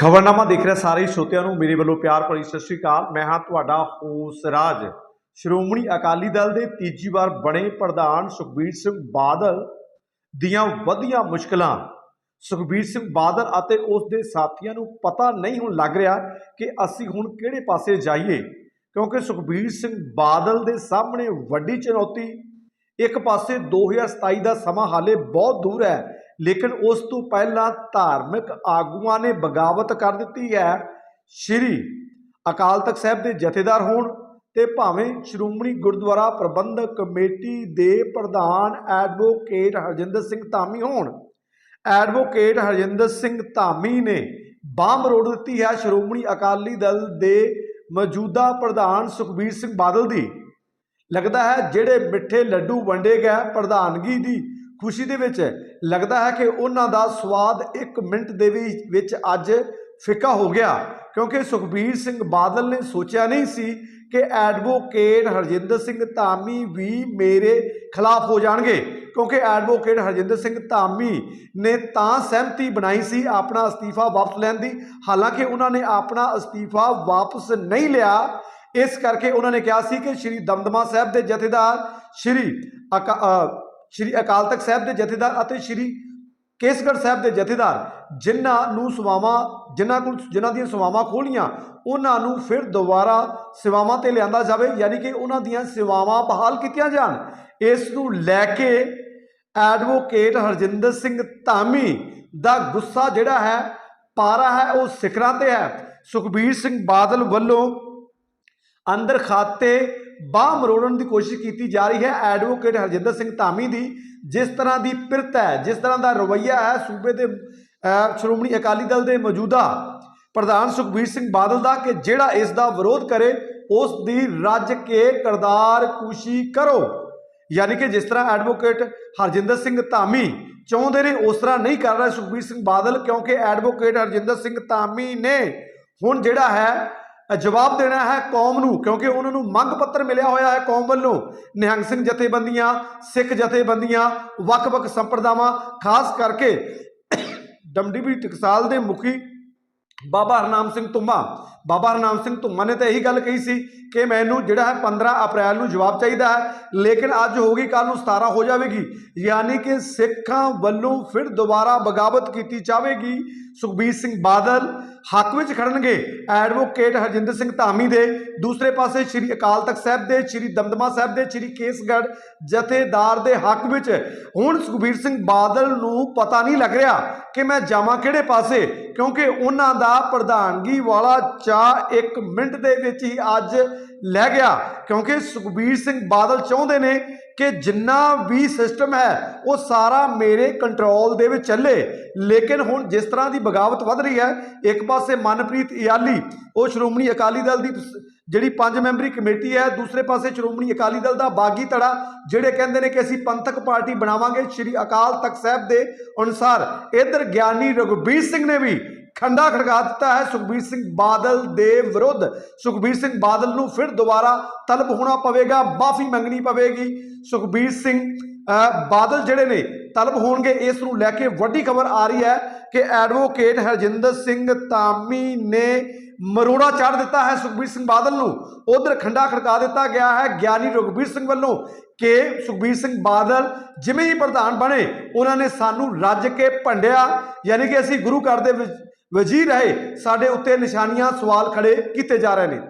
ਖਬਰਨਾਮਾ ਦੇਖ ਰਹੇ ਸਾਰੇ ਸਰੋਤਿਆਂ ਨੂੰ, ਮੇਰੇ ਵੱਲੋਂ ਪਿਆਰ ਭਰੀ ਸਤਿ ਸ਼੍ਰੀ ਅਕਾਲ। ਮੈਂ ਹਾਂ ਤੁਹਾਡਾ ਹੋਸ ਰਾਜ। ਸ਼੍ਰੋਮਣੀ ਅਕਾਲੀ ਦਲ ਦੇ ਤੀਜੀ ਵਾਰ ਬਣੇ ਪ੍ਰਧਾਨ ਸੁਖਬੀਰ ਸਿੰਘ ਬਾਦਲ ਦੀਆਂ ਵਧੀਆਂ ਮੁਸ਼ਕਲਾਂ। ਸੁਖਬੀਰ ਸਿੰਘ ਬਾਦਲ ਅਤੇ ਉਸ ਦੇ ਸਾਥੀਆਂ ਨੂੰ ਪਤਾ ਨਹੀਂ ਹੁਣ ਲੱਗ ਰਿਹਾ ਕਿ ਅਸੀਂ ਹੁਣ ਕਿਹੜੇ ਪਾਸੇ ਜਾਈਏ, ਕਿਉਂਕਿ ਸੁਖਬੀਰ ਸਿੰਘ ਬਾਦਲ ਦੇ ਸਾਹਮਣੇ ਵੱਡੀ ਚੁਣੌਤੀ। ਇੱਕ ਪਾਸੇ 2027 ਦਾ ਸਮਾਂ ਹਾਲੇ ਬਹੁਤ ਦੂਰ ਹੈ ਲੇਕਿਨ ਉਸ ਤੋਂ ਪਹਿਲਾਂ ਧਾਰਮਿਕ ਆਗੂਆਂ ਨੇ ਬਗਾਵਤ ਕਰ ਦਿੱਤੀ ਹੈ। ਸ਼੍ਰੀ ਅਕਾਲ ਤਖਤ ਸਾਹਿਬ ਦੇ ਜਥੇਦਾਰ ਹੋਣ ਤੇ ਭਾਵੇਂ ਸ਼੍ਰੋਮਣੀ ਗੁਰਦੁਆਰਾ ਪ੍ਰਬੰਧਕ ਕਮੇਟੀ ਦੇ ਪ੍ਰਧਾਨ ਐਡਵੋਕੇਟ ਹਰਜਿੰਦਰ ਸਿੰਘ ਧਾਮੀ ਹੋਣ। ਐਡਵੋਕੇਟ ਹਰਜਿੰਦਰ ਸਿੰਘ ਧਾਮੀ ਨੇ ਬਾਂਹ ਰੋੜ ਦਿੱਤੀ ਹੈ ਸ਼੍ਰੋਮਣੀ ਅਕਾਲੀ ਦਲ ਦੇ ਮੌਜੂਦਾ ਪ੍ਰਧਾਨ ਸੁਖਬੀਰ ਸਿੰਘ ਬਾਦਲ ਦੀ। ਲੱਗਦਾ ਹੈ ਜਿਹੜੇ ਮਿੱਠੇ ਲੱਡੂ ਵੰਡੇ ਗਏ ਪ੍ਰਧਾਨਗੀ ਦੀ ਖੁਸ਼ੀ ਦੇ ਵਿੱਚ ਲੱਗਦਾ ਹੈ ਕਿ ਉਹਨਾਂ ਦਾ ਸਵਾਦ 1 ਮਿੰਟ ਦੇ ਵੀ- ਵਿੱਚ ਅੱਜ ਫਿੱਕਾ ਹੋ ਗਿਆ, ਕਿਉਂਕਿ ਸੁਖਬੀਰ ਸਿੰਘ ਬਾਦਲ ਨੇ ਸੋਚਿਆ ਨਹੀਂ ਸੀ ਕਿ ਐਡਵੋਕੇਟ ਹਰਜਿੰਦਰ ਸਿੰਘ ਧਾਮੀ ਵੀ ਮੇਰੇ ਖਿਲਾਫ ਹੋ ਜਾਣਗੇ, ਕਿਉਂਕਿ ਐਡਵੋਕੇਟ ਹਰਜਿੰਦਰ ਸਿੰਘ ਧਾਮੀ ਨੇ ਤਾਂ ਸਹਿਮਤੀ ਬਣਾਈ ਸੀ ਆਪਣਾ ਅਸਤੀਫਾ ਵਾਪਸ ਲੈਣ ਦੀ, ਹਾਲਾਂਕਿ ਉਹਨਾਂ ਨੇ ਆਪਣਾ ਅਸਤੀਫਾ ਵਾਪਸ ਨਹੀਂ ਲਿਆ। ਇਸ ਕਰਕੇ ਉਹਨਾਂ ਨੇ ਕਿਹਾ ਸੀ ਕਿ ਸ਼੍ਰੀ ਦਮਦਮਾ ਸਾਹਿਬ ਦੇ ਜਥੇਦਾਰ ਸ਼੍ਰੀ ਅਕਾ ਸ਼੍ਰੀ ਅਕਾਲ ਤਖਤ ਸਾਹਿਬ ਦੇ ਜਥੇਦਾਰ ਅਤੇ ਸ਼੍ਰੀ ਕੇਸਗੜ੍ਹ ਸਾਹਿਬ ਦੇ ਜਥੇਦਾਰ, ਜਿਨ੍ਹਾਂ ਨੂੰ ਸੇਵਾਵਾਂ, ਜਿਨ੍ਹਾਂ ਕੋਲ, ਜਿਨ੍ਹਾਂ ਦੀਆਂ ਸੇਵਾਵਾਂ ਖੋਲੀਆਂ ਉਹਨਾਂ ਨੂੰ ਫਿਰ ਦੁਬਾਰਾ ਸੇਵਾਵਾਂ ਤੇ ਲਿਆਂਦਾ ਜਾਵੇ, ਯਾਨੀ ਕਿ ਉਹਨਾਂ ਦੀਆਂ ਸੇਵਾਵਾਂ ਬਹਾਲ ਕੀਤੀਆਂ ਜਾਣ। ਇਸ ਨੂੰ ਲੈ ਕੇ ਐਡਵੋਕੇਟ ਹਰਜਿੰਦਰ ਸਿੰਘ ਧਾਮੀ ਦਾ ਗੁੱਸਾ ਜਿਹੜਾ ਹੈ, ਪਾਰਾ ਹੈ, ਉਹ ਸਿਖਰਾਂ ਤੇ ਹੈ। ਸੁਖਬੀਰ ਸਿੰਘ ਬਾਦਲ ਵੱਲੋਂ ਅੰਦਰ ਖਾਤੇ ਬਾਹ ਮਰੋੜਨ ਦੀ ਕੋਸ਼ਿਸ਼ ਕੀਤੀ ਜਾ ਰਹੀ ਹੈ। ਐਡਵੋਕੇਟ ਹਰਜਿੰਦਰ ਸਿੰਘ ਧਾਮੀ ਦੀ ਜਿਸ ਤਰ੍ਹਾਂ ਦੀ ਪਿਰਤ ਹੈ, ਜਿਸ ਤਰ੍ਹਾਂ ਦਾ ਰਵੱਈਆ ਹੈ, ਸੂਬੇ ਦੇ ਸ਼੍ਰੋਮਣੀ ਅਕਾਲੀ ਦਲ ਦੇ ਮੌਜੂਦਾ ਪ੍ਰਧਾਨ ਸੁਖਬੀਰ ਸਿੰਘ ਬਾਦਲ ਦਾ ਕਿ ਜਿਹੜਾ ਇਸ ਦਾ ਵਿਰੋਧ ਕਰੇ, ਉਸ ਦੀ ਰੱਜ ਕੇ ਕਰਦਾਰ ਕੁਸ਼ੀ ਕਰੋ। ਯਾਨੀ ਕਿ ਜਿਸ ਤਰ੍ਹਾਂ ਐਡਵੋਕੇਟ ਹਰਜਿੰਦਰ ਸਿੰਘ ਧਾਮੀ ਚਾਹੁੰਦੇ ਨੇ, ਉਸ ਤਰ੍ਹਾਂ ਨਹੀਂ ਕਰ ਰਿਹਾ ਸੁਖਬੀਰ ਸਿੰਘ ਬਾਦਲ ਕਿਉਂਕਿ ਐਡਵੋਕੇਟ ਹਰਜਿੰਦਰ ਸਿੰਘ ਧਾਮੀ ਨੇ ਹੁਣ ਜਿਹੜਾ ਹੈ ਜਵਾਬ ਦੇਣਾ ਹੈ ਕੌਮ ਨੂੰ, ਕਿਉਂਕਿ ਉਹਨਾਂ ਨੂੰ ਮੰਗ ਪੱਤਰ ਮਿਲਿਆ ਹੋਇਆ ਹੈ ਕੌਮ ਵੱਲੋਂ। ਨਿਹੰਗ ਸਿੰਘ ਜਥੇਬੰਦੀਆਂ, ਸਿੱਖ ਜਥੇਬੰਦੀਆਂ, ਵੱਖ-ਵੱਖ ਸੰਪਰਦਾਵਾਂ, ਖਾਸ ਕਰਕੇ ਡਮਡੀਬੀ ਟਕਸਾਲ ਦੇ ਮੁਖੀ ਬਾਬਾ ਹਰਨਾਮ ਸਿੰਘ ਧੁੰਮਾ ਬਾਬਾ ਹਰਨਾਮ ਸਿੰਘ ਧੁੰਮਾ ਨੇ ਤਾਂ ਇਹੀ ਗੱਲ ਕਹੀ ਸੀ ਕਿ ਮੈਨੂੰ ਜਿਹੜਾ ਹੈ 15 ਅਪ੍ਰੈਲ ਨੂੰ ਜਵਾਬ ਚਾਹੀਦਾ ਹੈ, ਲੇਕਿਨ ਅੱਜ ਹੋਗੀ ਕੱਲ ਨੂੰ 17 ਹੋ ਜਾਵੇਗੀ। ਯਾਨੀ ਕਿ ਸਿੱਖਾਂ ਵੱਲੋਂ ਫਿਰ ਦੁਬਾਰਾ ਬਗਾਵਤ ਕੀਤੀ ਜਾਵੇਗੀ। ਸੁਖਬੀਰ ਸਿੰਘ ਬਾਦਲ ਹੱਕ ਵਿੱਚ ਖੜਨਗੇ। ਐਡਵੋਕੇਟ ਹਰਜਿੰਦਰ ਸਿੰਘ ਧਾਮੀ ਦੇ। ਦੂਸਰੇ ਪਾਸੇ ਸ੍ਰੀ ਅਕਾਲ ਤਖਤ ਸਾਹਿਬ ਦੇ, ਸ੍ਰੀ ਦਮਦਮਾ ਸਾਹਿਬ ਦੇ, ਸ੍ਰੀ ਕੇਸਗੜ੍ਹ ਜਥੇਦਾਰ ਦੇ ਹੱਕ ਵਿੱਚ। ਹੁਣ ਸੁਖਬੀਰ ਸਿੰਘ ਬਾਦਲ ਨੂੰ ਪਤਾ ਨਹੀਂ ਲੱਗ ਰਿਹਾ ਕਿ ਮੈਂ ਜਾਵਾਂ ਕਿਹੜੇ ਪਾਸੇ, ਕਿਉਂਕਿ ਉਹਨਾਂ ਦਾ ਪ੍ਰਧਾਨਗੀ ਵਾਲਾ ਚਾਹ 1 ਮਿੰਟ ਦੇ ਵਿੱਚ ਹੀ ਅੱਜ ਲੈ ਗਿਆ, ਕਿਉਂਕਿ ਸੁਖਬੀਰ ਸਿੰਘ ਬਾਦਲ ਚਾਹੁੰਦੇ ਨੇ ਕਿ ਜਿੰਨਾ ਵੀ ਸਿਸਟਮ ਹੈ, ਉਹ ਸਾਰਾ ਮੇਰੇ ਕੰਟਰੋਲ ਦੇ ਵਿੱਚ ਚੱਲੇ। ਲੇਕਿਨ ਹੁਣ ਜਿਸ ਤਰ੍ਹਾਂ ਦੀ ਬਗਾਵਤ ਵੱਧ ਰਹੀ ਹੈ, ਇੱਕ ਪਾਸੇ ਮਨਪ੍ਰੀਤ ਇਆਲੀ, ਉਹ ਸ਼੍ਰੋਮਣੀ ਅਕਾਲੀ ਦਲ ਦੀ ਜਿਹੜੀ ਪੰਜ ਮੈਂਬਰੀ ਕਮੇਟੀ ਹੈ, ਦੂਸਰੇ ਪਾਸੇ ਸ਼੍ਰੋਮਣੀ ਅਕਾਲੀ ਦਲ ਦਾ ਬਾਗੀ ਧੜਾ, ਜਿਹੜੇ ਕਹਿੰਦੇ ਨੇ ਕਿ ਅਸੀਂ ਪੰਥਕ ਪਾਰਟੀ ਬਣਾਵਾਂਗੇ, ਸ਼੍ਰੀ ਅਕਾਲ ਤਖਤ ਸਾਹਿਬ ਦੇ ਅਨੁਸਾਰ। ਇਧਰ ਗਿਆਨੀ ਰਘੁਬੀਰ ਸਿੰਘ ਨੇ ਵੀ ਖੰਡਾ ਖੜਕਾ ਦਿੱਤਾ ਹੈ। ਸੁਖਬੀਰ ਸਿੰਘ ਬਾਦਲ ਦੇ ਵਿਰੁੱਧ। ਸੁਖਬੀਰ ਸਿੰਘ ਬਾਦਲ ਨੂੰ ਫਿਰ ਦੁਬਾਰਾ ਤਲਬ ਹੋਣਾ ਪਵੇਗਾ, ਮਾਫੀ ਮੰਗਣੀ ਪਵੇਗੀ। ਸੁਖਬੀਰ ਸਿੰਘ ਬਾਦਲ ਜਿਹੜੇ ਨੇ, ਤਲਬ ਹੋਣਗੇ, ਇਸ ਨੂੰ ਲੈ ਕੇ ਵੱਡੀ ਖਬਰ ਆ ਰਹੀ ਹੈ ਕਿ ਐਡਵੋਕੇਟ ਹਰਜਿੰਦਰ ਸਿੰਘ ਧਾਮੀ ਨੇ ਮਰੋੜਾ ਚਾੜ ਦਿੱਤਾ ਹੈ ਸੁਖਬੀਰ ਸਿੰਘ ਬਾਦਲ ਨੂੰ। ਉਧਰ ਖੰਡਾ ਖੜਕਾ ਦਿੱਤਾ ਗਿਆ ਹੈ ਗਿਆਨੀ ਰਘੁਬੀਰ ਸਿੰਘ ਵੱਲੋਂ ਕਿ ਸੁਖਬੀਰ ਸਿੰਘ ਬਾਦਲ ਜਿਵੇਂ ਹੀ ਪ੍ਰਧਾਨ ਬਣੇ, ਉਹਨਾਂ ਨੇ ਸਾਨੂੰ ਰੱਜ ਕੇ ਭੰਡਿਆ, ਯਾਨੀ ਕਿ ਅਸੀਂ ਗੁਰੂ ਘਰ ਦੇ ਵਿੱਚ ਵਜ਼ੀਰ ਰਹੇ ਸਾਡੇ ਉੱਤੇ ਨਿਸ਼ਾਨੀਆਂ ਸਵਾਲ ਖੜੇ ਕੀਤੇ ਜਾ ਰਹੇ ਨੇ। ਧੰਨ